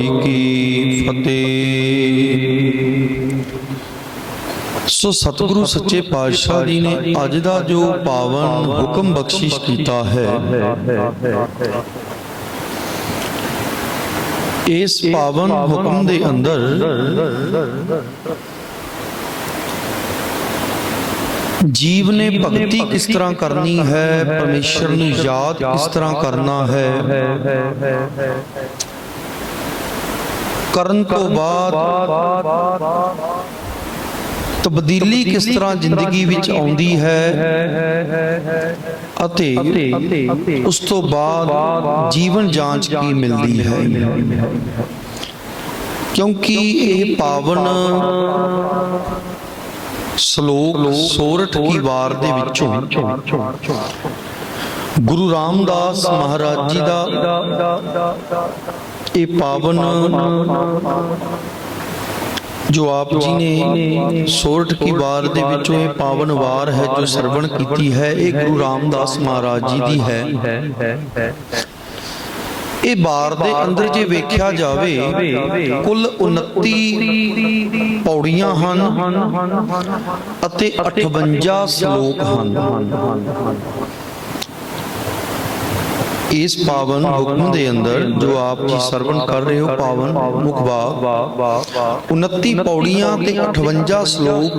ਜੀ ਕੀ ਫਤਿਹ। ਸੋ ਸਤਿਗੁਰੂ ਸੱਚੇ ਪਾਤਸ਼ਾਹ ਜੀ ਨੇ ਅੱਜ ਦਾ ਜੋ ਪਾਵਨ ਹੁਕਮ ਬਖਸ਼ਿਸ਼ ਕੀਤਾ ਹੈ, ਇਸ ਪਾਵਨ ਹੁਕਮ ਦੇ ਅੰਦਰ ਜੀਵ ਨੇ ਭਗਤੀ ਕਿਸ ਤਰ੍ਹਾਂ ਕਰਨੀ ਹੈ, ਪਰਮੇਸ਼ਰ ਨੂੰ ਯਾਦ ਕਿਸ ਤਰ੍ਹਾਂ ਕਰਨਾ ਹੈ। ਕਰਨ ਤੋਂ ਬਾਅਦ ਤਬਦੀਲੀ ਕਿਸ ਤਰ੍ਹਾਂ ਜ਼ਿੰਦਗੀ ਵਿੱਚ ਆਉਂਦੀ ਹੈ ਅਤੇ ਉਸ ਤੋਂ ਬਾਅਦ ਜੀਵਨ ਜਾਂਚ ਕੀ ਮਿਲਦੀ ਹੈ? ਕਿਉਂਕਿ ਇਹ ਪਾਵਨ ਸ਼ਲੋਕ ਸੋਰਠ ਕੀ ਵਾਰ ਦੇ ਵਿੱਚੋਂ ਗੁਰੂ ਰਾਮਦਾਸ ਮਹਾਰਾਜ ਜੀ ਦਾ ਇਹ ਪਾਵਨ ਜੋ ਆਪ ਜੀ ਨੇ ਸੋਰਠ ਕੀ ਵਾਰ ਦੇ ਵਿੱਚੋਂ ਇਹ ਪਾਵਨ ਵਾਰ ਹੈ ਜੋ ਸਰਵਣ ਕੀਤੀ ਹੈ, ਇਹ ਗੁਰੂ ਰਾਮਦਾਸ ਮਹਾਰਾਜ ਜੀ ਦੀ ਹੈ। ਇਹ ਬਾਰ ਦੇ ਅੰਦਰ ਜੇ ਵੇਖਿਆ ਜਾਵੇ, ਕੁੱਲ 29 ਪੌੜੀਆਂ ਹਨ ਅਤੇ 58 ਸ਼ਲੋਕ ਹਨ। ਇਸ ਪਾਵਨ ਹੁਕਮ ਦੇ ਅੰਦਰ ਜੋ ਆਪ ਜੀ ਸਰਵਣ ਕਰ ਰਹੇ ਹੋ, ਪਾਵਨ ਮੁਖਵਾ 29 ਪੌੜੀਆਂ ਤੇ 58 ਸ਼ਲੋਕ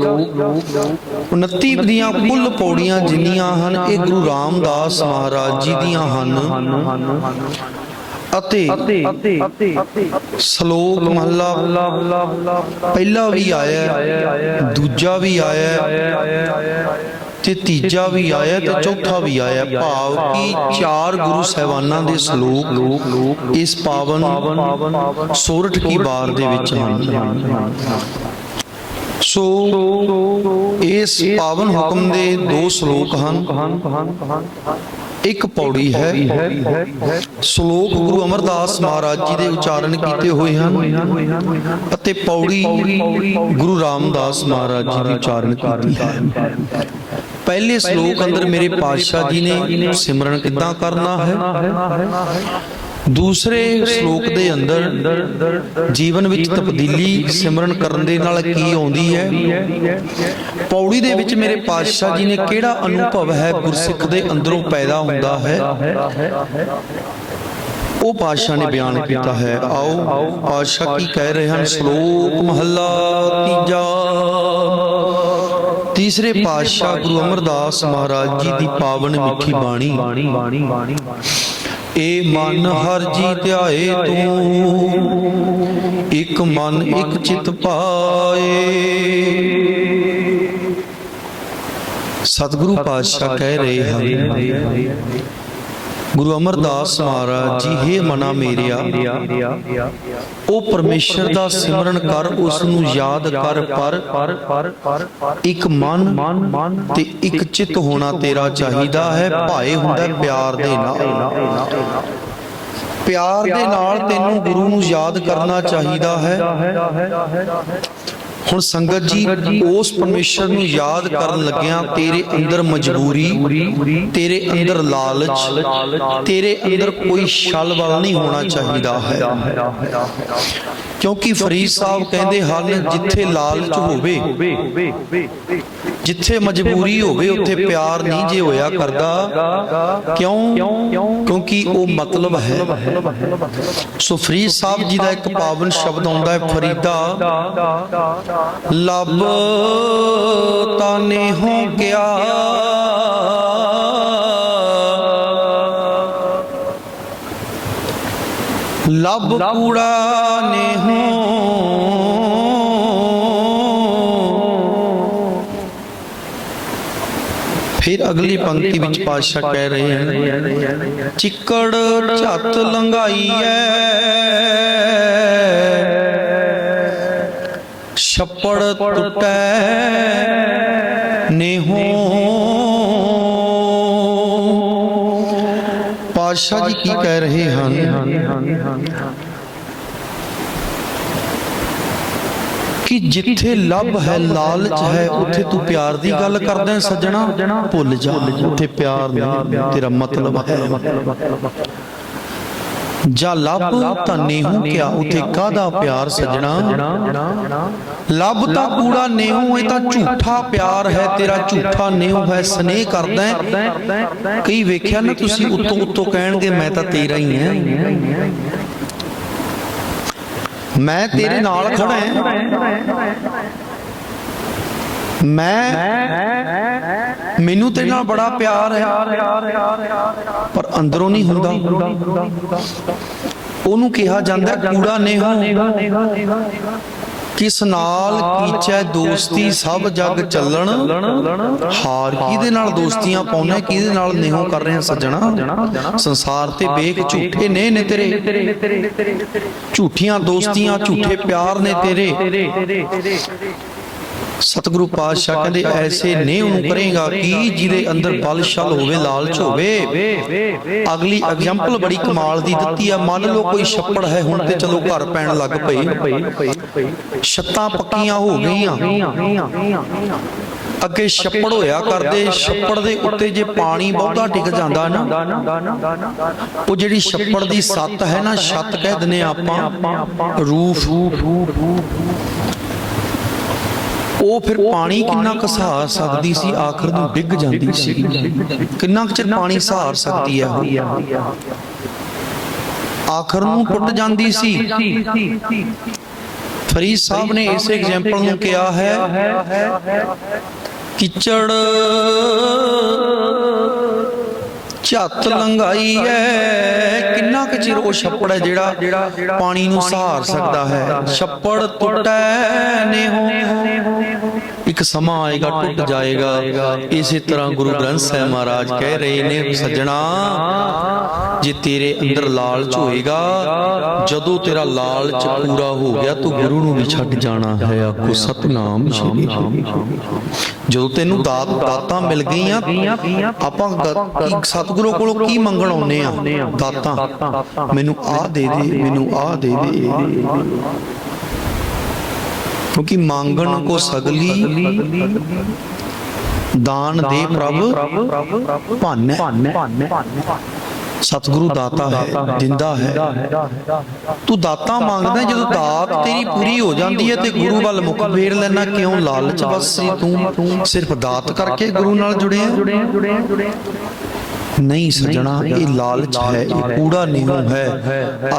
29 ਦੀਆਂ ਕੁੱਲ ਪੌੜੀਆਂ ਜਿੰਨੀਆਂ ਹਨ, ਇਹ ਗੁਰੂ ਰਾਮਦਾਸ ਮਹਾਰਾਜ ਜੀ ਦੀਆਂ ਹਨ। ਅਤੇ ਸ਼ਲੋਕ ਮਹਲਾ ਪਹਿਲਾ ਵੀ ਆਇਆ, ਦੂਜਾ ਵੀ ਆਇਆ ਤੇ ਤੀਜਾ ਵੀ ਆਇਆ ਤੇ ਚੌਥਾ ਵੀ ਆਇਆ। ਭਾਵ ਕਿ ਚਾਰ ਗੁਰੂ ਸਹਿਬਾਨਾਂ ਦੇ ਸ਼ਲੋਕ ਇਸ ਪਾਵਨ ਸੋਰਠ ਕੀ ਬਾਰ ਦੇ ਵਿੱਚ ਹਨ। ਸੋ ਇਸ ਪਾਵਨ ਹੁਕਮ ਦੇ ਦੋ ਸ਼ਲੋਕ ਹਨ। ਇੱਕ ਪੌੜੀ ਹੈ। ਸ਼ਲੋਕ ਗੁਰੂ ਅਮਰਦਾਸ ਮਹਾਰਾਜ ਜੀ ਦੇ ਉਚਾਰਨ ਕੀਤੇ ਹੋਏ ਹਨ ਅਤੇ ਪੌੜੀ ਗੁਰੂ ਰਾਮਦਾਸ ਮਹਾਰਾਜ ਜੀ ਦੀ ਉਚਾਰਨ ਕੀਤੀ ਹੈ। ਪਹਿਲੇ ਸ਼ਲੋਕ ਅੰਦਰ ਮੇਰੇ ਪਾਤਸ਼ਾਹ ਜੀ ਨੇ ਸਿਮਰਨ ਕਿੱਦਾਂ ਕਰਨਾ ਹੈ? ਦੂਸਰੇ ਸ਼ਲੋਕ ਦੇ ਅੰਦਰ ਜੀਵਨ ਵਿੱਚ ਤਬਦੀਲੀ ਸਿਮਰਨ ਕਰਨ ਦੇ ਨਾਲ ਕੀ ਆਉਂਦੀ ਹੈ? ਪੌੜੀ ਦੇ ਵਿੱਚ ਮੇਰੇ ਪਾਤਸ਼ਾਹ ਜੀ ਨੇ ਕਿਹੜਾ ਅਨੁਭਵ ਹੈ? ਗੁਰਸਿੱਖ ਦੇ ਅੰਦਰੋਂ ਪੈਦਾ ਹੁੰਦਾ ਹੈ। ਉਹ ਪਾਤਸ਼ਾਹ ਨੇ ਬਿਆਨ ਕੀਤਾ ਹੈ। ਆਓ ਪਾਤਸ਼ਾਹ ਕੀ ਕਹਿ ਰਹੇ ਹਨ? ਸ਼ਲੋਕ ਮਹੱਲਾ ਤੀਜਾ ਤੀਸਰੇ ਪਾਤਸ਼ਾਹ ਗੁਰੂ ਅਮਰਦਾਸ ਮਹਾਰਾਜ ਜੀ ਦੀ ਪਾਵਨ ਮਿੱਠੀ ਬਾਣੀ। ਏ ਮਨ ਹਰ ਜੀ ਧਿਆਏ ਤੂੰ, ਇੱਕ ਮਨ ਇਕ ਚਿਤ ਪਾਏ। ਸਤਿਗੁਰੂ ਪਾਤਸ਼ਾਹ ਕਹਿ ਰਹੇ ਹਨ ਗੁਰੂ ਅਮਰਦਾਸ ਮਹਾਰਾਜ ਜੀ, ਹੈ ਮਨਾ ਮੇਰਿਆ, ਉਹ ਪਰਮੇਸ਼ਰ ਦਾ ਸਿਮਰਨ ਕਰ, ਉਸ ਨੂੰ ਯਾਦ ਕਰ, ਪਰ ਇੱਕ ਮਨ ਤੇ ਇੱਕ ਚਿੱਤ ਹੋਣਾ ਤੇਰਾ ਚਾਹੀਦਾ ਹੈ, ਭਾਏ ਹੁੰਦਾ ਪਿਆਰ ਦੇ ਨਾਲ। ਪਿਆਰ ਦੇ ਨਾਲ ਤੈਨੂੰ ਗੁਰੂ ਨੂੰ ਯਾਦ ਕਰਨਾ ਚਾਹੀਦਾ ਹੈ। ਹੁਣ ਸੰਗਤ ਜੀ ਉਸ ਪਰਮੇਸ਼ਰ ਨੂੰ ਯਾਦ ਕਰਨ ਲੱਗਿਆਂ ਤੇਰੇ ਅੰਦਰ ਮਜਬੂਰੀ ਤੇਰੇ ਅੰਦਰ ਲਾਲਚ ਤੇਰੇ ਅੰਦਰ ਕੋਈ ਛਲ ਵੱਲ ਨਹੀਂ ਹੋਣਾ ਚਾਹੀਦਾ ਹੈ। ਕਿਉਂਕਿ ਫਰੀਦ ਸਾਹਿਬ ਕਹਿੰਦੇ ਹਨ ਜਿੱਥੇ ਲਾਲਚ ਹੋਵੇ ਜਿੱਥੇ ਮਜਬੂਰੀ ਹੋਵੇ ਉੱਥੇ ਪਿਆਰ ਨਹੀਂ ਜੇ ਹੋਇਆ ਕਰਦਾ। ਕਿਉਂ? ਕਿਉਂਕਿ ਉਹ ਮਤਲਬ ਹੈ। ਸੋ ਫਰੀਦ ਸਾਹਿਬ ਜੀ ਦਾ ਇੱਕ ਪਾਵਨ ਸ਼ਬਦ ਆਉਂਦਾ ਹੈ ਫਰੀਦਾ। ਲੱਭ ਤਾਨੇ ਹੋ ਗਿਆ ਲੱਭ ਕੂੜਾ ਨੇ ਫਿਰ ਅਗਲੀ ਪੰਕਤੀ ਵਿੱਚ ਪਾਤਸ਼ਾਹ ਕਹਿ ਰਹੇ ਹਨ ਚਿੱਕੜ ਝੱਤ ਲੰਗਾਈ ਐ ਛੱਪੜ ਟੁੱਟੈ ਨੇਹੋ। ਪਾਤਸ਼ਾਹ ਜੀ ਕੀ ਕਹਿ ਰਹੇ ਹਨ? ਕਿ ਜਿੱਥੇ ਲੱਭ ਹੈ ਲਾਲਚ ਹੈ ਉੱਥੇ ਤੂੰ ਪਿਆਰ ਦੀ ਗੱਲ ਕਰਦਾ ਹੈ ਸੱਜਣਾ ਭੁੱਲ ਜਾ ਉੱਥੇ ਪਿਆਰ ਨਹੀਂ ਤੇਰਾ ਮਤਲਬ ਹੈ। ਜਾ ਲੱਭ ਤਾਂ ਨੇਹੂ ਕਿਆ ਉਥੇ ਕਾਦਾ ਪਿਆਰ ਸਜਣਾ? ਲੱਭ ਤਾਂ ਕੂੜਾ ਨੇਹੂ ਇਹ ਤਾਂ ਝੂਠਾ ਪਿਆਰ ਹੈ ਤੇਰਾ ਝੂਠਾ ਨੇਹੂ ਹੈ ਸਨੇਹ ਕਰਦਾ ਹੈ। ਕਈ ਵੇਖਿਆ ਨਾ ਤੁਸੀਂ ਉੱਤੋਂ ਉੱਤੋਂ ਕਹਿਣਗੇ ਮੈਂ ਤਾਂ ਤੇਰਾ ਹੀ। ਹਾਂ। ਮੈਂ ਤੇਰੇ ਨਾਲ ਖੜਾ ਹਾਂ। ਮੈਂ ਮੈਨੂੰ ਤੇਰੇ ਨਾਲ ਬੜਾ ਪਿਆਰ ਹੈ। ਪਰ ਅੰਦਰੋਂ ਨਹੀਂ ਹੁੰਦਾ। ਉਹਨੂੰ ਕਿਹਾ ਜਾਂਦਾ ਕੂੜਾ ਨੇਹੂ। ਕਿਸ ਨਾਲ ਕੀਚੈ ਦੋਸਤੀ ਸਭ ਜਗ ਚੱਲਣ? ਹਾਰ ਕਿਹਦੇ ਨਾਲ ਦੋਸਤੀਆਂ ਪਾਉਣਾ? ਕਿਹਦੇ ਨਾਲ ਨੇਹੋ ਕਰ ਰਹੇ ਆ ਸੱਜਣਾ? ਸੰਸਾਰ ਤੇ ਵੇਖ ਝੂਠੇ ਨੇ ਨੇ ਤੇਰੇ। ਝੂਠੀਆਂ ਦੋਸਤੀਆਂ ਝੂਠੇ ਪਿਆਰ ਨੇ ਤੇਰੇ। ਸਤਿਗੁਰੂ ਪਾਤਸ਼ਾਹ ਕਹਿੰਦੇ, ਐਸੇ ਨੇ ਉਹਨੂੰ ਕਰੇਗਾ ਕੀ ਜਿਹਦੇ ਅੰਦਰ ਬਲ ਛਲ ਹੋਵੇ, ਲਾਲਚ ਹੋਵੇ। ਅਗਲੀ ਐਗਜ਼ਾਮਪਲ ਬੜੀ ਕਮਾਲ ਦੀ ਦਿੱਤੀ ਆ। ਮੰਨ ਲਓ ਕੋਈ ਛੱਪੜ ਹੈ, ਹੁਣ ਤੇ ਚਲੋ ਘਰ ਪੈਣ ਲੱਗ ਪਈ। ਛੱਤਾਂ ਪੱਕੀਆਂ ਹੋ ਗਈਆਂ। ਅੱਗੇ ਛੱਪੜ ਹੋਇਆ ਕਰਦੇ, ਛੱਪੜ ਦੇ ਉੱਤੇ ਜੇ ਪਾਣੀ ਬਹੁਤਾ ਟਿਕ ਜਾਂਦਾ ਨਾ, ਉਹ ਜਿਹੜੀ ਛੱਪੜ ਦੀ ਸੱਤ ਹੈ ਨਾ, ਛੱਤ ਕਹਿ ਦਿੰਨੇ ਆਪਾਂ, ਰੂਫ। ਉਹ ਫਿਰ ਪਾਣੀ ਕਿੰਨਾ ਕੁ ਸਹਾਰ ਸਕਦੀ ਸੀ? ਆਖਰ ਨੂੰ ਡਿੱਗ ਜਾਂਦੀ ਸੀ। ਕਿੰਨਾ ਕੁ ਚਿਰ ਪਾਣੀ ਸਹਾਰ ਸਕਦੀ ਹੈ ਆਖਰ ਨੂੰ ਟੁੱਟ ਜਾਂਦੀ ਸੀ। ਫਰੀਦ ਸਾਹਿਬ ਨੇ ਇਸ ਐਗਜ਼ਾਮਪਲ ਨੂੰ ਕਿਹਾ ਹੈ ਕਿਚੜ ਝੱਤ ਲੰਘਾਈ ਹੈ ਕਿੰਨਾ ਕੁ ਚਿਰ ਉਹ ਛੱਪੜ ਹੈ ਜਿਹੜਾ ਪਾਣੀ ਨੂੰ ਸਹਾਰ ਸਕਦਾ ਹੈ। ਛੱਪੜ ਟੁੱਟੈ ਨੇਹੋ। ਇੱਕ ਸਮਾਂ ਆਏਗਾ ਟੁੱਟ ਜਾਏਗਾ। ਇਸੇ ਤਰ੍ਹਾਂ ਗੁਰੂ ਗ੍ਰੰਥ ਸਾਹਿਬ ਮਹਾਰਾਜ ਕਹਿ ਰਹੇ ਨੇ ਸੱਜਣਾ ਜੇ ਤੇਰੇ ਅੰਦਰ ਲਾਲਚ ਹੋਏਗਾ ਜਦੋਂ ਤੇਰਾ ਲਾਲਚ ਪੂਰਾ ਹੋ ਗਿਆ ਤੂੰ ਗੁਰੂ ਨੂੰ ਵੀ ਛੱਡ ਜਾਣਾ ਹੈ ਆਖੋ ਸਤਨਾਮ ਸ਼੍ਰੀ ਜਦੋਂ ਤੈਨੂੰ ਦਾਤ ਦਾਤਾਂ ਮਿਲ ਗਈਆਂ ਆਪਾਂ ਸਤਿਗੁਰੂ ਕੋਲੋਂ ਕੀ ਮੰਗਣ ਆਉਨੇ ਆ? ਦਾਤਾਂ। ਮੈਨੂੰ ਆਹ ਦੇ ਦੇ ਮੈਨੂੰ ਆਹ ਦੇ। ਦੇ। ਕਿਉਂਕਿ ਮੰਗਣ ਕੋ ਸਗਲੀ ਦਾਨ ਦੇ ਪ੍ਰਭ ਭੰਨ। ਸਤਿਗੁਰੂ ਦਾਤਾ ਹੈ ਦਿੰਦਾ ਹੈ ਤੂੰ ਦਾਤਾ ਮੰਗਦਾ ਜਦੋਂ ਦਾਤ ਤੇਰੀ ਪੂਰੀ ਹੋ ਜਾਂਦੀ ਹੈ ਤੇ ਗੁਰੂ ਵੱਲ ਮੁਖ ਫੇਰ ਲੈਣਾ ਕਿਉਂ ਲਾਲਚ? ਬਸ ਤੂੰ ਸਿਰਫ ਦਾਤ ਕਰਕੇ ਗੁਰੂ ਨਾਲ ਜੁੜਿਆ ਨਹੀਂ ਸਜਣਾ ਇਹ ਲਾਲਚ ਹੈ ਇਹ ਕੂੜਾ ਨਹੀਂ ਹੈ।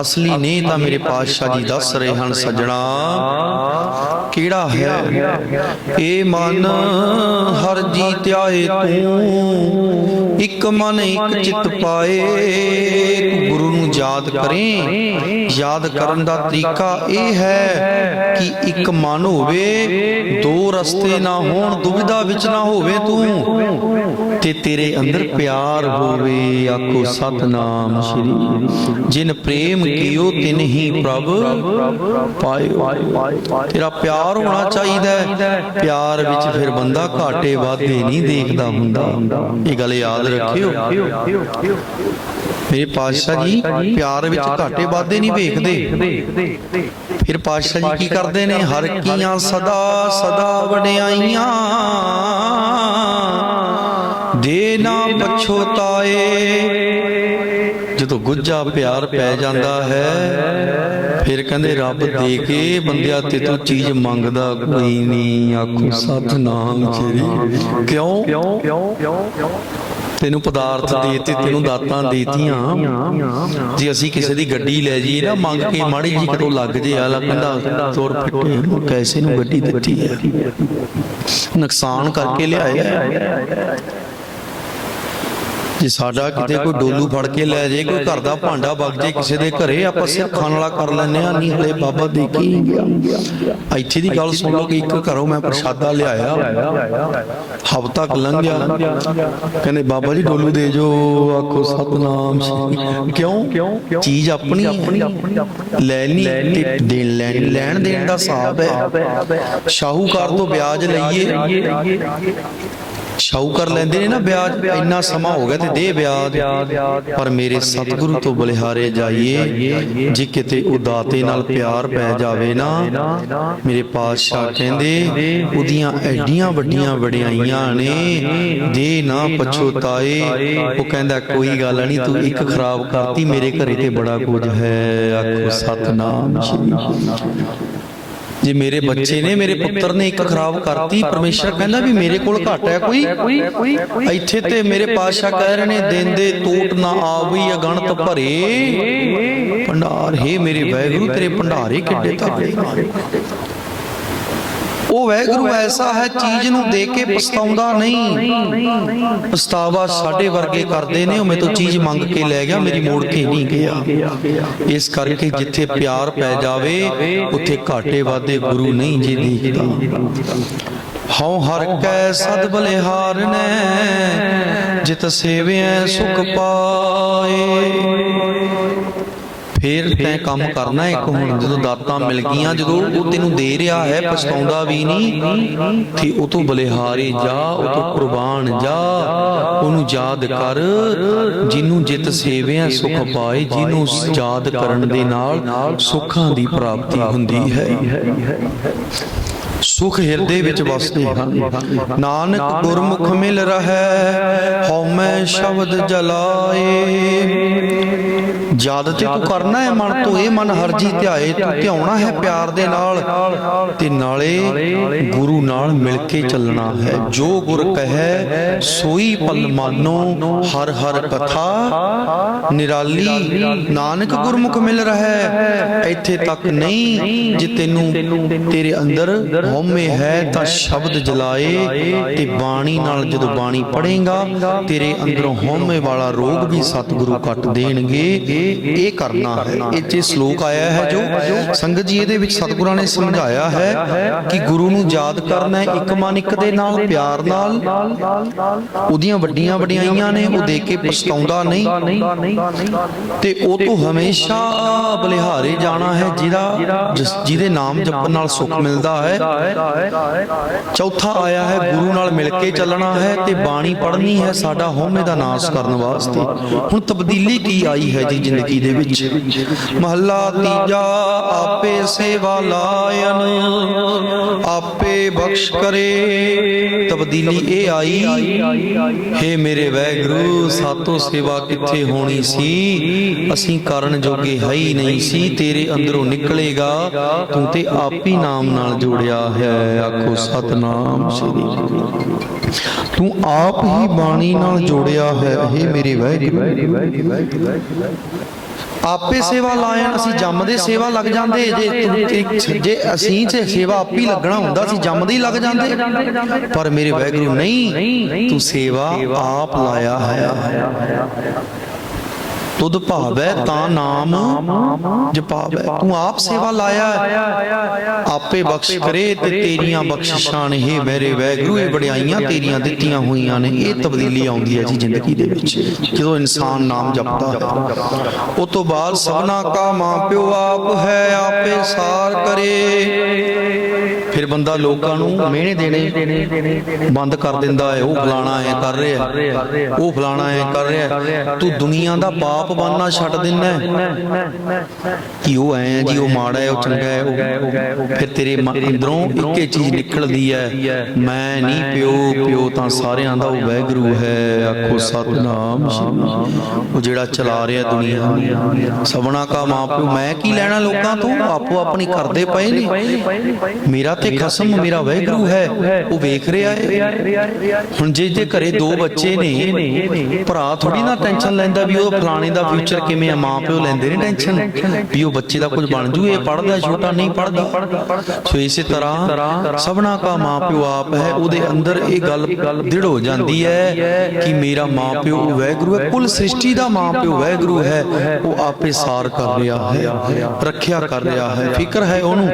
ਅਸਲੀ ਨੇ ਤਾਂ ਮੇਰੇ ਪਾਤਸ਼ਾਹ ਜੀ ਦੱਸ ਰਹੇ ਹਨ ਸਜਣਾ। ਕਿਹੜਾ ਹੈ? ਇਹ ਮਨ ਹਰ ਜੀ ਧਿਆਏ ਤੂੰ। ਇੱਕ ਮਨ ਇੱਕ ਚਿੱਤ ਪਾਏ। ਗੁਰੂ ਨੂੰ ਯਾਦ ਕਰੇ। ਯਾਦ ਕਰਨ ਦਾ ਤਰੀਕਾ ਇਹ ਹੈ ਕਿ ਇੱਕ ਮਨ ਹੋਵੇ ਦੋ ਰਸਤੇ ਨਾ ਹੋਣ ਦੁਵਿਧਾ ਵਿੱਚ ਨਾ ਹੋਵੇ ਤੂੰ। ਤੇ। ਤੇਰੇ ਅੰਦਰ ਪਿਆਰ ਹੋਵੇ ਆਖੋ ਸਤਨਾਮ ਸ਼੍ਰੀ ਜਿਨ ਪ੍ਰੇਮ ਕੀਓ ਤਿਨ ਹੀ ਪ੍ਰਭ ਪਾਇਓ। ਤੇਰਾ ਪਿਆਰ ਹੋਣਾ ਚਾਹੀਦਾ ਹੈ। ਪਿਆਰ ਵਿੱਚ ਫਿਰ ਬੰਦਾ ਘਾਟੇ ਵਾਧੇ ਨਹੀਂ ਦੇਖਦਾ ਹੁੰਦਾ। ਇਹ ਗੱਲ ਯਾਦ ਰੱਖਿਓ। ਮੇਰੇ ਪਾਤਸ਼ਾਹ ਜੀ, ਪਿਆਰ ਵਿੱਚ ਘਾਟੇ ਵਾਧੇ ਨਹੀਂ ਵੇਖਦੇ ਫਿਰ ਪਾਤਸ਼ਾਹ ਜੀ ਕੀ ਕਰਦੇ ਨੇ? ਹਰ ਕੀਆਂ ਸਦਾ ਸਦਾ ਵਡਿਆਈਆਂ। ਦੇ ਨਾ ਪਛੋਤਾਏ ਜਦੋਂ ਗੁੱਜਾ ਪਿਆਰ ਪੈ ਜਾਂਦਾ ਹੈ, ਫਿਰ ਕਹਿੰਦੇ ਰੱਬ ਦੇ ਕੇ ਬੰਦਿਆ ਤੇ ਤੂੰ ਚੀਜ਼ ਮੰਗਦਾ ਕੋਈ ਨਹੀਂ ਆਖੋ ਸਤਨਾਮ ਸ੍ਰੀ ਕਿਉਂ? ਤੈਨੂੰ ਪਦਾਰਥ ਦੇਤੇ, ਤੈਨੂੰ ਦਾਤਾਂ ਦੇਤੀਆਂ। ਜੇ ਅਸੀਂ ਕਿਸੇ ਦੀ ਗੱਡੀ ਲੈ ਜਾਈਏ ਨਾ, ਮੰਗ ਕੇ ਮਾੜੀ ਜੀ ਕਿਤੋਂ ਲੱਗ ਜੇ, ਆਲਾ ਕਹਿੰਦਾ, ਤੁਰ ਫਿੱਟੇ ਨੂੰ ਕੈਸੇ ਨੂੰ ਗੱਡੀ ਦਿੱਤੀ ਹੈ? ਨੁਕਸਾਨ ਕਰਕੇ ਲਿਆਇਆ। ਜੇ ਸਾਡਾ ਕਿਤੇ ਕੋਈ ਡੋਲੂ ਫੜ ਕੇ ਲੈ ਜਾਏ ਕੋਈ ਘਰ ਦਾ ਭਾਂਡਾ ਵਗ ਜੇ ਕਿਸੇ ਦੇ ਘਰੇ ਆਪਾਂ ਸਿਰ ਖਾਣ ਵਾਲਾ ਕਰ ਲੈਨੇ ਆ ਨਹੀਂ ਹਲੇ ਬਾਬਾ ਦੇ ਕੇ ਹੀ ਗਿਆ ਇੱਥੇ ਦੀ ਗੱਲ ਸੁਣ ਲਓ ਕਿ ਇੱਕ ਘਰੋਂ ਮੈਂ ਪ੍ਰਸ਼ਾਦਾ ਲਿਆਇਆ। ਹਫ਼ਤਾ ਲੰਘ ਗਿਆ। ਕਹਿੰਦੇ ਬਾਬਾ ਜੀ ਡੋਲੂ ਦੇ ਜੋ। ਆਖੋ ਸਤਨਾਮ ਕਿਉਂ? ਚੀਜ਼ ਆਪਣੀ ਲੈਣੀ ਤੇ ਦੇਣ ਲੈਣ ਲੈਣ ਦੇਣ ਦਾ ਹਿਸਾਬ ਹੈ। ਸ਼ਾਹੂਕਾਰ ਤੋਂ ਵਿਆਜ ਲਈਏ। ਸ਼ਾਹੂਕਾਰ ਲੈਂਦੇ ਨੇ ਨਾ ਵਿਆਜ ਇੰਨਾ ਸਮਾਂ ਹੋ ਗਿਆ ਤੇ ਦੇ ਵਿਆਜ ਪਰ ਮੇਰੇ ਸਤਿਗੁਰੂ ਤੋਂ ਬਲਿਹਾਰੇ ਜਾਈਏ ਜੇ ਕਿਤੇ ਉਹ ਦਾਤੇ ਨਾਲ ਪਿਆਰ ਪੈ ਜਾਵੇ ਨਾ ਮੇਰੇ ਪਾਤਸ਼ਾਹ ਕਹਿੰਦੇ ਉਹਦੀਆਂ ਐਡੀਆਂ ਵੱਡੀਆਂ ਵਡਿਆਈਆਂ ਨੇ ਦੇ ਨਾ ਪਛੋਤਾਏ ਉਹ ਕਹਿੰਦਾ ਕੋਈ ਗੱਲ ਨਹੀਂ ਤੂੰ ਇੱਕ ਖਰਾਬ ਕਰਤੀ ਮੇਰੇ ਘਰੇ ਤੇ ਬੜਾ ਕੁਝ ਹੈ। ਆਖੋ ਸਤਨਾਮ ਸ਼੍ਰੀ ਜੇ ਮੇਰੇ ਬੱਚੇ ਨੇ ਮੇਰੇ ਪੁੱਤਰ ਨੇ ਇੱਕ ਖਰਾਬ ਕਰਤੀ ਪਰਮੇਸ਼ਰ ਕਹਿੰਦਾ ਵੀ ਮੇਰੇ ਕੋਲ ਘਟ ਹੈ ਕੋਈ? ਇੱਥੇ ਤੇ ਮੇਰੇ ਪਾਤਸ਼ਾਹ ਕਹਿ ਰਹੇ ਨੇ ਦਿਨ ਦੇ ਟੂਟ ਨਾ ਆਵੀ ਅਗਣਤ ਭਰੇ। ਭੰਡਾਰ ਹੈ ਮੇਰੇ ਵੈਗੁਰੂ ਤੇਰੇ ਭੰਡਾਰੇ ਕਿੱਡੇ ਤਾਰੇ ਉਹ ਵੈਗੁਰੂ ਐਸਾ ਹੈ, ਚੀਜ਼ ਨੂੰ ਦੇ ਕੇ ਪਛਤਾਉਂਦਾ ਨਹੀਂ। ਪਛਤਾਵਾ ਸਾਡੇ ਵਰਗੇ ਕਰਦੇ ਨੇ, ਉਹ ਮੇਰੇ ਤੋਂ ਚੀਜ਼ ਮੰਗ ਕੇ ਲੈ ਗਿਆ, ਮੇਰੀ ਮੋੜ ਕੇ ਨਹੀਂ ਗਿਆ। ਇਸ ਕਰਕੇ ਜਿੱਥੇ ਪਿਆਰ ਪੈ ਜਾਵੇ, ਉੱਥੇ ਘਾਟੇ ਵਾਦੇ ਗੁਰੂ ਨਹੀਂ ਜੀ ਦੇਖਦਾ। ਹਉ ਹਰ ਕੈ ਸਦ ਬਲਿਹਾਰ ਨੇ, ਜਿਤ ਸੇਵਿਐ ਸੁਖ ਪਾਏ। ਫੇਰ ਤੈਂ ਕੰਮ ਕਰਨਾ ਇੱਕ ਹੁਣ ਜਦੋਂ ਦਾਤਾਂ ਮਿਲ ਗਈਆਂ ਜਦੋਂ ਉਹ ਤੈਨੂੰ ਦੇ ਰਿਹਾ ਹੈ ਪਛਤਾਉਂਦਾ ਵੀ ਨਹੀਂ ਤੇ ਉਹ ਤੋਂ ਬਲਿਹਾਰੇ ਜਾ ਉਹ ਤੋਂ ਕੁਰਬਾਨ ਜਾ ਉਹਨੂੰ ਯਾਦ ਕਰ ਜਿਹਨੂੰ ਜਿਤ ਸੇਵਿਆ ਸੁਖ ਪਾਏ ਜਿਹਨੂੰ ਯਾਦ ਕਰਨ ਦੇ ਨਾਲ ਸੁੱਖਾਂ ਦੀ ਪ੍ਰਾਪਤੀ ਹੁੰਦੀ ਹੈ। ਸੁਖ ਹਿਰਦੇ ਵਿੱਚ ਵਸਦੇ ਹਨ ਨਾਨਕ ਗੁਰਮੁਖ ਮਿਲ ਰਹੈ ਹਉਮੈ ਸ਼ਬਦ ਜਲਾਏ। ਜਦ ਤੇ ਤੂੰ ਕਰਨਾ ਹੈ ਮਨ, ਤੋਂ ਇਹ ਮਨ ਹਰਜੀ ਧਿਆਏ, ਤੂੰ ਧਿਆਉਣਾ ਹੈ ਪਿਆਰ ਦੇ ਨਾਲ। ਤੇ ਨਾਲੇ ਗੁਰੂ ਨਾਲ ਮਿਲ ਕੇ ਚੱਲਣਾ ਹੈ। ਜੋ ਗੁਰ ਕਹੈ, ਸੋਈ ਪਲ ਮਾਨੋ, ਹਰ ਹਰ ਕਥਾ। ਨਿਰਾਲੀ ਨਾਨਕ ਗੁਰਮੁਖ ਮਿਲ ਰਹੈ। ਇੱਥੇ ਤੱਕ ਨਹੀਂ ਜੇ ਤੈਨੂੰ ਤੇਰੇ ਅੰਦਰ ਹਉਮੈ ਹੈ ਤਾਂ ਸ਼ਬਦ ਜਲਾਏ ਤੇ ਬਾਣੀ ਨਾਲ ਜਦੋਂ ਬਾਣੀ ਪੜੇਗਾ ਤੇਰੇ ਅੰਦਰੋਂ ਹਉਮੈ ਵਾਲਾ ਰੋਗ ਵੀ ਸਤਿਗੁਰੂ ਕੱਟ ਦੇਣਗੇ। ਇਹ ਕਰਨਾ ਹੈ। ਇਹ ਜੇ ਸ਼ਲੋਕ ਆਇਆ ਹੈ ਜੋ ਸੰਗਤ ਜੀ ਇਹਦੇ ਵਿੱਚ ਸਤਿਗੁਰਾਂ ਨੇ ਸਮਝਾਇਆ ਹੈ ਕਿ ਗੁਰੂ ਨੂੰ ਯਾਦ ਕਰਨਾ ਹੈ, ਇੱਕ ਮਨ ਇੱਕ ਦੇ ਨਾਲ, ਪਿਆਰ ਨਾਲ। ਉਹਦੀਆਂ ਵੱਡੀਆਂ ਵਡਿਆਈਆਂ ਨੇ, ਉਹ ਦੇ ਕੇ ਪਛਤਾਉਂਦਾ ਨਹੀਂ। ਤੇ ਉਹ ਤੋਂ ਹਮੇਸ਼ਾ ਬਲਿਹਾਰੇ ਜਾਣਾ ਹੈ, ਜਿਹਦਾ ਜਿਹਦੇ ਨਾਮ ਜਪਣ ਨਾਲ ਸੁੱਖ ਮਿਲਦਾ ਹੈ। ਚੌਥਾ ਆਇਆ ਹੈ, ਗੁਰੂ ਨਾਲ ਮਿਲ ਕੇ ਚੱਲਣਾ ਹੈ ਤੇ ਬਾਣੀ ਪੜ੍ਹਨੀ ਹੈ, ਸਾਡਾ ਹਉਮੈ ਦਾ ਨਾਸ਼ ਕਰਨ ਵਾਸਤੇ। ਹੁਣ ਤਬਦੀਲੀ ਕੀ ਆਈ ਹੈ ਜੀ ਜ਼ਿੰਦਗੀ ਦੇ ਵਿੱਚ। ਮਹੱਲਾ ਤੀਜਾ, ਆਪੇ ਸੇਵਾ ਲਾਇਨ, ਆਪੇ ਬਖਸ਼ ਕਰੇ। ਤਬਦੀਲੀ ਇਹ ਆਈ, ਹੇ ਮੇਰੇ ਵੈਗੁਰੂ, ਸਾਤੋਂ ਸੇਵਾ ਕਿੱਥੇ ਹੋਣੀ ਸੀ? ਅਸੀਂ ਕਰਨ ਜੋਗੇ ਹੈ ਹੀ ਨਹੀਂ ਸੀ, ਤੇਰੇ ਅੰਦਰੋਂ ਨਿਕਲੇਗਾ। ਤੂੰ ਤੇ ਆਪ ਹੀ ਨਾਮ ਨਾਲ ਜੋੜਿਆ ਹੈ। ਆਖੋ ਸਤਨਾਮ ਸ੍ਰੀ ਤੂੰ ਆਪ ਹੀ ਬਾਣੀ ਨਾਲ ਜੋੜਿਆ ਹੈ। ਹੇ ਮੇਰੇ ਵੈਗੁਰੂ ਆਪੇ ਸੇਵਾ ਲਾਇਨ ਅਸੀਂ ਜੰਮਦੇ ਸੇਵਾ ਲੱਗ ਜਾਂਦੇ। ਜੇ ਜੇ ਅਸੀਂ ਤੇ ਸੇਵਾ ਆਪ ਹੀ ਲੱਗਣਾ ਹੁੰਦਾ ਸੀ ਜੰਮਦੇ ਹੀ ਲੱਗ ਜਾਂਦੇ। ਪਰ ਮੇਰੇ ਵੈਗੁਰੂ ਨਹੀਂ, ਤੂੰ ਸੇਵਾ ਆਪ ਲਾਇਆ ਹੈ। ਤੁਧ ਭਾਵੈ ਤਾਂ ਨਾਮ ਜਪਾਵੈ। ਤੂੰ ਆਪ ਸੇਵਾ ਲਾਇਆ। ਆਪੇ ਬਖਸ਼ ਕਰੇ ਤੇ ਤੇਰੀਆਂ ਬਖਸ਼ਿਸ਼ਾਂ ਨੇ। ਇਹ ਮੇਰੇ ਵੈਗਰੂ ਇਹ ਵਡਿਆਈਆਂ ਤੇਰੀਆਂ ਦਿੱਤੀਆਂ ਹੋਈਆਂ ਨੇ। ਇਹ ਤਬਦੀਲੀ ਆਉਂਦੀ ਹੈ ਜੀ ਜ਼ਿੰਦਗੀ ਦੇ ਵਿੱਚ। ਜਦੋਂ ਇਨਸਾਨ ਨਾਮ ਜਪਦਾ ਹੈ ਉਸ ਤੋਂ ਬਾਅਦ ਸਭਨਾ ਕਾ ਮਾਂ ਪਿਓ ਆਪ ਹੈ ਆਪੇ ਸਾਰ ਕਰੇ। ਫਿਰ ਬੰਦਾ ਲੋਕਾਂ ਨੂੰ ਮਿਹਣੇ ਦੇਣੇ ਬੰਦ ਕਰ ਦਿੰਦਾ ਹੈ, ਉਹ ਫਲਾਣਾ ਐ ਕਰ ਰਿਹਾ ਉਹ ਫਲਾਣਾ ਐ ਕਰ ਰਿਹਾ ਤੂੰ ਦੁਨੀਆ ਦਾ ਪਾਪ ਬਣਨਾ ਛੱਡ ਦਿੰਦਾ ਕਿ ਉਹ ਐ ਜੀ, ਉਹ ਮਾੜਾ ਹੈ, ਉਹ ਚੰਗਾ ਹੈ, ਉਹ ਫਿਰ ਤੇਰੇ ਅੰਦਰੋਂ ਇੱਕੇ ਚੀਜ਼ ਨਿਕਲਦੀ ਹੈ, ਮੈਂ ਨਹੀਂ ਪਿਓ ਪਿਓ ਤਾਂ ਸਾਰਿਆਂ ਦਾ ਉਹ ਵੈਗਰੂ ਹੈ, ਆਖੋ ਸਤਨਾਮ ਜਿਹੜਾ ਚਲਾ ਰਿਹਾ ਦੁਨੀਆ ਸਭਨਾ ਕਾ ਮਾਂ ਪਿਓ ਮੈਂ ਕੀ ਲੈਣਾ ਲੋਕਾਂ ਤੋਂ? ਆਪੋ ਆਪਣੀ ਕਰਦੇ ਪਏ ਨੇ। ਮੇਰਾ ਤੇ ਖਸਮ ਮੇਰਾ ਵੈਗਰੂ ਹੈ। ਉਹ ਵੇਖ ਰਿਹਾ ਹੈ। ਹੁਣ ਜੇ ਜੇ ਘਰੇ ਦੋ ਬੱਚੇ ਨੇ ਭਰਾ ਥੋੜੀ ਨਾ ਟੈਨਸ਼ਨ ਲੈਂਦਾ ਵੀ ਉਹ ਫਲਾਣੇ ਦਾ ਫਿਊਚਰ ਕਿਵੇਂ ਆ ਮਾਂ ਪਿਓ ਲੈਂਦੇ ਨੇ ਟੈਨਸ਼ਨ ਵੀ ਉਹ ਬੱਚੇ ਦਾ ਕੁਝ ਬਣ ਜੂ ਇਹ ਪੜਦਾ ਛੋਟਾ ਨਹੀਂ ਪੜਦਾ ਸੋ ਇਸੇ ਤਰ੍ਹਾਂ ਸਭਨਾ ਕਾ ਮਾਂ ਪਿਓ ਆਪ ਹੈ ਉਹਦੇ ਅੰਦਰ ਇਹ ਗੱਲ ਦ੍ਰਿੜ ਹੋ ਜਾਂਦੀ ਹੈ ਕਿ ਮੇਰਾ ਮਾਂ ਪਿਓ ਉਹ ਵੈਗਰੂ ਹੈ। ਕੁੱਲ ਸ੍ਰਿਸ਼ਟੀ ਦਾ ਮਾਂ ਪਿਓ ਵੈਗਰੂ ਹੈ ਉਹ ਆਪੇ ਸਾਰ ਕਰ ਰਿਹਾ ਹੈ ਰੱਖਿਆ ਕਰ ਰਿਹਾ ਹੈ। ਫਿਕਰ ਹੈ ਉਹਨੂੰ?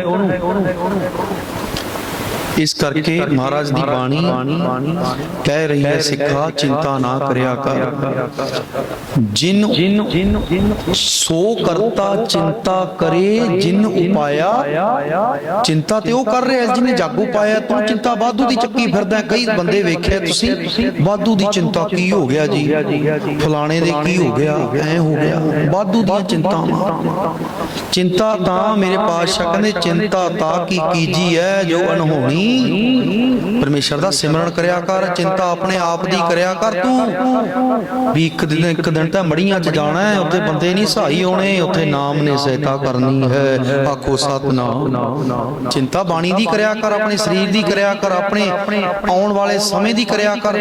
ਇਸ ਕਰਕੇ ਮਹਾਰਾਜ ਦੀ ਬਾਣੀ ਕਹਿ ਰਹੀ ਹੈ, ਸਿੱਖਾ ਚਿੰਤਾ ਨਾ ਕਰਿਆ ਕਰ। ਜਿਨ ਸੋ ਕਰਤਾ ਚਿੰਤਾ ਕਰੇ, ਜਿਨ ਉਪਾਇਆ, ਚਿੰਤਾ ਤੇ ਉਹ ਕਰ ਰਿਹਾ ਜਿਹਨੇ ਜਾਗੂ ਪਾਇਆ, ਤੂੰ ਚਿੰਤਾ ਵਾਧੂ ਦੀ ਚੱਕੀ ਫਿਰਦਾ ਕਈ ਬੰਦੇ ਵੇਖਿਆ ਤੁਸੀਂ, ਵਾਧੂ ਦੀ ਚਿੰਤਾ ਕੀ ਹੋ ਗਿਆ ਜੀ? ਫਲਾਣੇ ਦੇ ਕੀ ਹੋ ਗਿਆ? ਐ ਹੋ ਗਿਆ। ਵਾਧੂ ਦੀਆਂ ਚਿੰਤਾਵਾਂ। ਚਿੰਤਾ ਤਾਂ ਮੇਰੇ ਪਾਤਸ਼ਾਹ ਕਹਿੰਦੇ, ਚਿੰਤਾ ਤਾਂ ਕੀ ਕੀਜੀ ਹੈ ਜੋ ਅਨਹੋਣੀ ਪਰਮੇਸ਼ਰ ਦਾ ਸਿਮਰਨ ਕਰਿਆ ਕਰ, ਚਿੰਤਾ ਆਪਣੇ ਆਪ ਦੀ ਕਰਿਆ ਕਰ ਤੂੰ। ਵੀ ਇੱਕ ਦਿਨ ਇੱਕ ਦਿਨ ਤਾਂ ਮੜੀਆਂ 'ਚ ਜਾਣਾ ਹੈ, ਉੱਥੇ ਬੰਦੇ ਨਹੀਂ ਸਹਾਈ ਹੋਣੇ, ਉੱਥੇ ਨਾਮ ਨੇ ਸਹਾਇਤਾ ਕਰਨੀ ਹੈ। ਆਖੋ, ਸਤਨਾਮ। ਚਿੰਤਾ ਬਾਣੀ ਦੀ ਕਰਿਆ ਕਰ, ਆਪਣੇ ਸਰੀਰ ਦੀ ਕਰਿਆ ਕਰ, ਆਪਣੇ ਆਉਣ ਵਾਲੇ ਸਮੇਂ ਦੀ ਕਰਿਆ ਕਰ।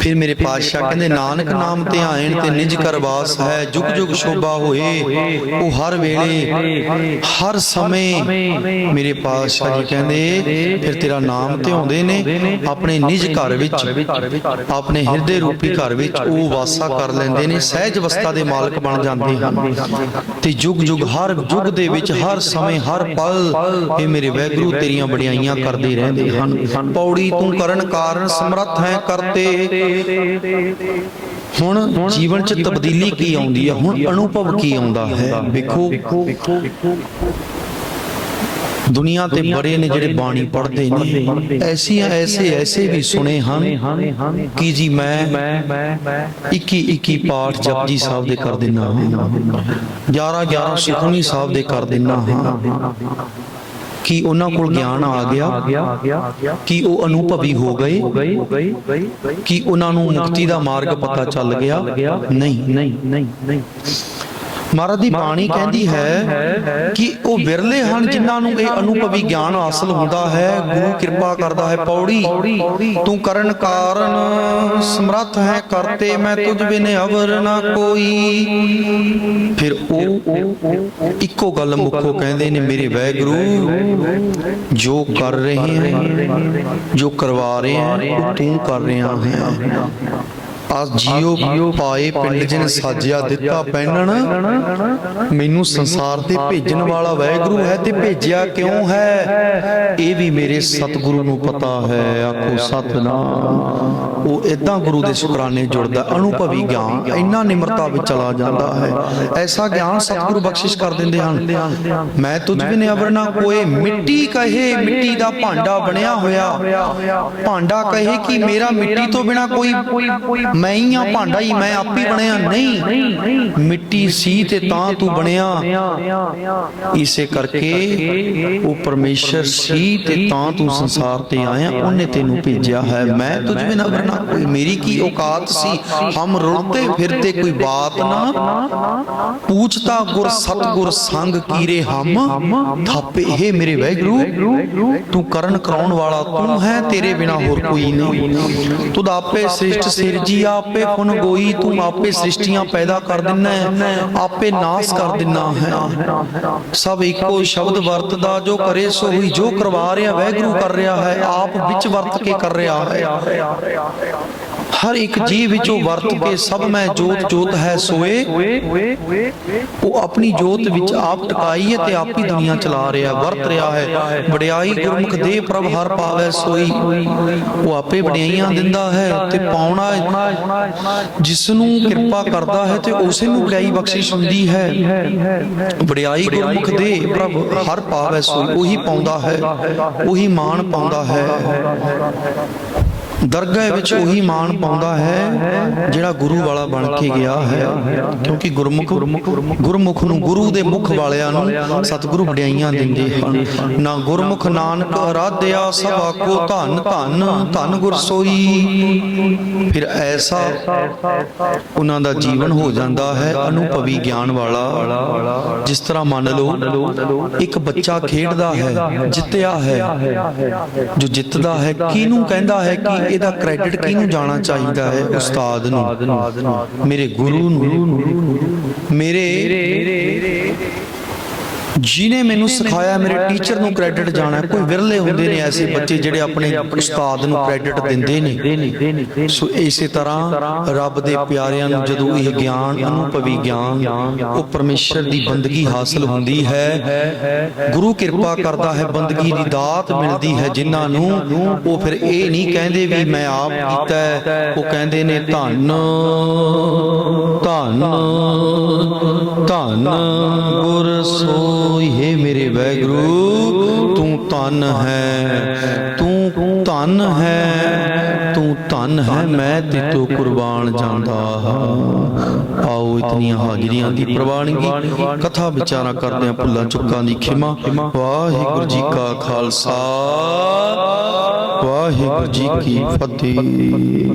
ਫਿਰ ਮੇਰੇ ਪਾਤਸ਼ਾਹ ਕਹਿੰਦੇ ਨਾਨਕ ਨਾਮ ਧਿਆਇਣ ਤੇ ਨਿਜ ਕਰਵਾਸ ਹੈ ਜੁਗ ਜੁਗ ਸ਼ੋਭਾ ਹੋਏ ਉਹ ਹਰ ਵੇਲੇ ਹਰ ਸਮੇਂ ਮੇਰੇ ਪਾਤਸ਼ਾਹ ਜੀ ਕਹਿੰਦੇ ਫਿਰ ਤੇਰਾ ਨਾਮ ਧਿਆਉਂਦੇ ਨੇ ਆਪਣੇ ਨਿਜ ਘਰ ਵਿੱਚ ਆਪਣੇ ਹਿਰਦੇ ਰੂਪੀ ਘਰ ਵਿੱਚ ਉਹ ਵਾਸਾ ਕਰ ਲੈਂਦੇ ਨੇ ਸਹਿਜ ਅਵਸਥਾ ਦੇ ਮਾਲਕ ਬਣ ਜਾਂਦੇ ਹਨ ਤੇ ਜੁਗ ਜੁਗ ਹਰ ਯੁੱਗ ਦੇ ਵਿੱਚ ਹਰ ਸਮੇਂ ਹਰ ਪਲ ਇਹ ਮੇਰੇ ਵੈਗਰੂ ਤੇਰੀਆਂ ਬੜਾਈਆਂ ਕਰਦੇ ਰਹਿੰਦੇ ਹਨ। ਪੌੜੀ ਤੂੰ ਕਰਨ ਕਾਰਨ ਸਮਰੱਥ ਹੈ ਕਰਤੇ। ਹੁਣ ਜੀਵਨ 'ਚ ਤਬਦੀਲੀ ਕੀ ਆਉਂਦੀ ਹੈ ਹੁਣ ਅਨੁਭਵ ਕੀ ਆਉਂਦਾ ਹੈ? ਵੇਖੋ। ਦੁਨੀਆ ਤੇ ਬੜੇ ਨੇ ਜਿਹੜੇ ਬਾਣੀ ਪੜ੍ਹਦੇ ਨੇ। ਐਸੀਆਂ ਐਸੇ ਐਸੇ ਵੀ ਸੁਣੇ ਹਨ ਕਿ ਜੀ ਮੈਂ 21 21 ਪਾਠ ਜਪਜੀ ਸਾਹਿਬ ਦੇ ਕਰ ਦਿੰਨਾ ਹਾਂ। 11 11 ਸੁਖਮਨੀ ਸਾਹਿਬ ਦੇ ਕਰ ਦਿੰਨਾ ਹਾਂ। ਕਿ ਉਹਨਾਂ ਕੋਲ ਗਿਆਨ ਆ ਗਿਆ ਕਿ ਉਹ ਅਨੁਭਵੀ ਹੋ ਗਏ ਕਿ ਉਹਨਾਂ ਨੂੰ ਮੁਕਤੀ ਦਾ ਮਾਰਗ ਪਤਾ ਚੱਲ ਗਿਆ? ਨਹੀਂ ਨਹੀਂ ਨਹੀਂ ਨਹੀਂ। ਮਹਾਰਾਜ ਦੀ ਬਾਣੀ ਕਹਿੰਦੀ ਹੈ ਕਿ ਉਹ ਵਿਰਲੇ ਹਨ ਜਿਨ੍ਹਾਂ ਨੂੰ ਇਹ ਅਨੁਭਵੀ ਗਿਆਨ ਹਾਸਲ ਹੁੰਦਾ ਹੈ ਗੁਰੂ ਕਿਰਪਾ ਕਰਦਾ ਹੈ ਪੌੜੀ। ਤੂੰ ਕਰਨ ਕਾਰਨ ਸਮਰੱਥ ਹੈ ਕਰਤੇ ਮੈਂ ਤੁਝ ਬਿਨ ਅਵਰ ਨਾ ਕੋਈ। ਫਿਰ ਉਹ ਇੱਕੋ ਗੱਲ ਮੁੱਖੋ ਕਹਿੰਦੇ ਨੇ ਮੇਰੇ ਵੈਗੁਰੂ ਜੋ ਕਰ ਰਹੇ ਹੈ ਜੋ ਕਰਵਾ ਰਹੇ ਹੈ ਤੂੰ ਕਰ ਰਿਹਾ ਹੈ। ਆ ਜੀਉ ਪਾਏ ਪਿੰਡ ਜਿਨ ਸਾਜਿਆ ਦਿੱਤਾ ਪੈਣਨ ਮੈਨੂੰ ਸੰਸਾਰ ਤੇ ਭੇਜਣ ਵਾਲਾ ਵਾਹਿਗੁਰੂ ਹੈ ਤੇ ਭੇਜਿਆ ਕਿਉਂ ਹੈ? ਇਹ ਵੀ ਮੇਰੇ ਸਤਿਗੁਰੂ ਨੂੰ ਪਤਾ ਹੈ। ਆਖੋ ਸਤਨਾਮ। ਉਹ ਇਦਾਂ ਗੁਰੂ ਦੇ ਸ਼ੁਕਰਾਨੇ ਜੁੜਦਾ ਅਨੁਭਵੀ ਗਿਆਨ ਇੰਨਾ ਨਿਮਰਤਾ ਵਿੱਚ ਚਲਾ ਜਾਂਦਾ ਹੈ। ਐਸਾ ਗਿਆਨ ਸਤਿਗੁਰੂ ਬਖਸ਼ਿਸ਼ ਕਰ ਦਿੰਦੇ ਹਨ। ਮੈਂ ਤੁਝ ਬਿਨ ਅਵਰ ਨਾ ਕੋਏ ਮਿੱਟੀ ਕਹੇ ਮਿੱਟੀ ਦਾ ਭਾਂਡਾ ਬਣਿਆ ਹੋਇਆ। ਭਾਂਡਾ ਕਹੇ ਕਿ ਮੇਰਾ ਮਿੱਟੀ ਤੋਂ ਬਿਨਾ ਕੋਈ ਮੈਂ ਹੀ ਆ ਭਾਂਡਾ ਹੀ, ਮੈਂ ਆਪ ਹੀ ਬਣਿਆ। ਨਹੀਂ, ਮਿੱਟੀ ਸੀ ਤੇ ਤਾਂ ਤੂੰ ਬਣਿਆ। ਇਸੇ ਕਰਕੇ ਉਹ ਪਰਮੇਸ਼ਰ ਸੀ ਤੇ ਤਾਂ ਤੂੰ ਸੰਸਾਰ ਤੇ ਆਇਆ। ਉਹਨੇ ਤੈਨੂੰ ਭੇਜਿਆ ਹੈ। ਮੈਂ ਤੁਝ ਬਿਨਾ ਵਰਨਾ ਕੋਈ ਮੇਰੀ ਕੀ ਔਕਾਤ ਸੀ? ਹਮ ਰੁਲਤੇ ਫਿਰਤੇ ਕੋਈ ਬਾਤ ਨਾ। ਪੂਛਤਾ ਗੁਰ, ਸਤਗੁਰ, ਸੰਗ ਕੀਰੇ ਹਮ। ਥਾਪੇ ਇਹ ਮੇਰੇ ਵੈਗਰੂ, ਤੂੰ ਕਰਨ ਕਰਾਉਣ ਵਾਲਾ ਤੂੰ ਹੈ। ਤੇਰੇ ਬਿਨਾ ਹੋਰ ਕੋਈ ਨਹੀਂ। ਤੂੰ ਆਪੇ ਸ੍ਰਿਸ਼ਟ ਸਿਰਜੀ ਆਪੇ ਫੁਨ ਗੋਈ ਤੂੰ ਆਪੇ ਸ੍ਰਿਸ਼ਟੀਆਂ ਪੈਦਾ ਕਰ ਦਿੰਨਾ ਹੈ, ਆਪੇ ਨਾਸ ਕਰ ਦਿੰਨਾ ਹੈ। ਸਭ ਇੱਕੋ ਸ਼ਬਦ ਵਰਤਦਾ, ਜੋ ਕਰੇ ਸੋ ਹੀ ਜੋ ਕਰਵਾ ਰਿਹਾ, ਵੈਗਰੂ ਕਰ ਰਿਹਾ ਹੈ, ਆਪ ਵਿੱਚ ਵਰਤ ਕੇ ਕਰ ਰਿਹਾ ਹੈ। ਹਰ ਇੱਕ ਜੀਵ ਵਿੱਚੋਂ ਵਰਤ ਕੇ ਸਭ ਮੈਂ ਜੋਤ ਜੋਤ ਹੈ ਸੋਏ ਉਹ ਆਪਣੀ ਜੋਤ ਵਿੱਚ ਆਪ ਟਿਕਾਈ ਹੈ ਤੇ ਆਪ ਹੀ ਦੁਨੀਆ ਚਲਾ ਰਿਹਾ ਵਰਤ ਰਿਹਾ ਹੈ। ਵਡਿਆਈ ਗੁਰਮੁਖ ਦੇ ਪ੍ਰਭ ਹਰ ਪਾਵੇ ਸੋਈ। ਉਹ ਆਪੇ ਵਡਿਆਈਆਂ ਦਿੰਦਾ ਹੈ ਤੇ ਪਾਉਣਾ ਜਿਸ ਨੂੰ ਕਿਰਪਾ ਕਰਦਾ ਹੈ ਤੇ ਉਸੇ ਨੂੰ ਵਡਿਆਈ ਬਖਸ਼ਿਸ਼ ਹੁੰਦੀ ਹੈ। ਵਡਿਆਈ ਗੁਰਮੁਖ ਦੇ ਪ੍ਰਭ ਹਰ ਪਾਵੇ ਸੋਈ ਉਹੀ ਪਾਉਂਦਾ ਹੈ। ਉਹੀ ਮਾਣ ਪਾਉਂਦਾ ਹੈ। ਦਰਗਾਹ ਵਿੱਚ ਉਹੀ ਮਾਣ ਪਾਉਂਦਾ ਹੈ ਜਿਹੜਾ ਗੁਰੂ ਵਾਲਾ ਬਣ ਕੇ ਗਿਆ ਹੈ। ਕਿਉਂਕਿ ਗੁਰਮੁਖ ਗੁਰਮੁਖ ਨੂੰ ਗੁਰੂ ਦੇ ਮੁਖ ਵਾਲਿਆਂ ਨੂੰ ਸਤਿਗੁਰੂ ਵਡਿਆਈਆਂ ਦਿੰਦੇ ਹਨ। ਨਾ ਗੁਰਮੁਖ ਨਾਨਕ ਅਰਾਧਿਆ ਸਭ ਆਕੋ ਧੰਨ ਧੰਨ ਧੰਨ ਗੁਰ ਸੋਈ ਫਿਰ ਐਸਾ ਉਹਨਾਂ ਦਾ ਜੀਵਨ ਹੋ ਜਾਂਦਾ ਹੈ ਅਨੁਭਵੀ ਗਿਆਨ ਵਾਲਾ। ਜਿਸ ਤਰ੍ਹਾਂ ਮੰਨ ਲਓ ਇੱਕ ਬੱਚਾ ਖੇਡਦਾ ਹੈ ਜਿੱਤਿਆ ਹੈ। ਜੋ ਜਿੱਤਦਾ ਹੈ ਕਿਹਨੂੰ ਕਹਿੰਦਾ ਹੈ ਕਿ ਇਹਦਾ ਕ੍ਰੈਡਿਟ ਕਿਹਨੂੰ ਜਾਣਾ ਚਾਹੀਦਾ ਹੈ? ਉਸਤਾਦ ਨੂੰ। ਮੇਰੇ ਗੁਰੂ ਨੂੰ। ਮੇਰੇ ਜਿਨੇ ਮੈਨੂੰ ਸਿਖਾਇਆ ਮੇਰੇ ਟੀਚਰ ਨੂੰ ਕ੍ਰੈਡਿਟ ਜਾਣਾ। ਕੋਈ ਵਿਰਲੇ ਹੁੰਦੇ ਨੇ ਐਸੇ ਬੱਚੇ ਜਿਹੜੇ ਆਪਣੇ ਉਸਤਾਦ ਨੂੰ ਕ੍ਰੈਡਿਟ ਦਿੰਦੇ ਨੇ। ਸੋ ਇਸੇ ਤਰ੍ਹਾਂ ਰੱਬ ਦੇ ਪਿਆਰਿਆਂ ਨੂੰ ਜਦੋਂ ਇਹ ਗਿਆਨ ਅਨੁਭਵੀ ਗਿਆਨ ਉਹ ਪਰਮੇਸ਼ਰ ਦੀ ਬੰਦਗੀ ਹਾਸਲ ਹੁੰਦੀ ਹੈ। ਗੁਰੂ ਕਿਰਪਾ ਕਰਦਾ ਹੈ ਬੰਦਗੀ ਦੀ ਦਾਤ ਮਿਲਦੀ ਹੈ ਜਿਨ੍ਹਾਂ ਨੂੰ। ਉਹ ਫਿਰ ਇਹ ਨਹੀਂ ਕਹਿੰਦੇ ਵੀ ਮੈਂ ਆਪ ਕੀਤਾ ਉਹ ਕਹਿੰਦੇ ਨੇ ਧੰਨ। ਧੰਨ। ਧੰਨ। ਗੁਰ ਸੋਈ ਹੈ ਮੇਰੇ ਵੈਗਰੂ, ਤੂੰ ਧੰਨ ਹੈ, ਤੂੰ ਧੰਨ ਹੈ, ਤੂੰ ਧੰਨ ਹੈ, ਮੈਂ ਤੇ ਕੁਰਬਾਨ ਜਾਂਦਾ ਹਾਂ। ਆਓ ਇਤਨੀਆਂ ਹਾਜ਼ਰੀਆਂ ਦੀ ਪ੍ਰਵਾਨਗੀ, ਕਥਾ ਵਿਚਾਰਾ ਕਰਦੇ ਹਾਂ ਭੁੱਲਾਂ ਚੁੱਕਾਂ ਦੀ ਖਿਮਾ। ਵਾਹਿਗੁਰੂ ਜੀ ਕਾ ਖਾਲਸਾ, ਵਾਹਿਗੁਰੂ ਜੀ ਕੀ ਫਤਿਹ।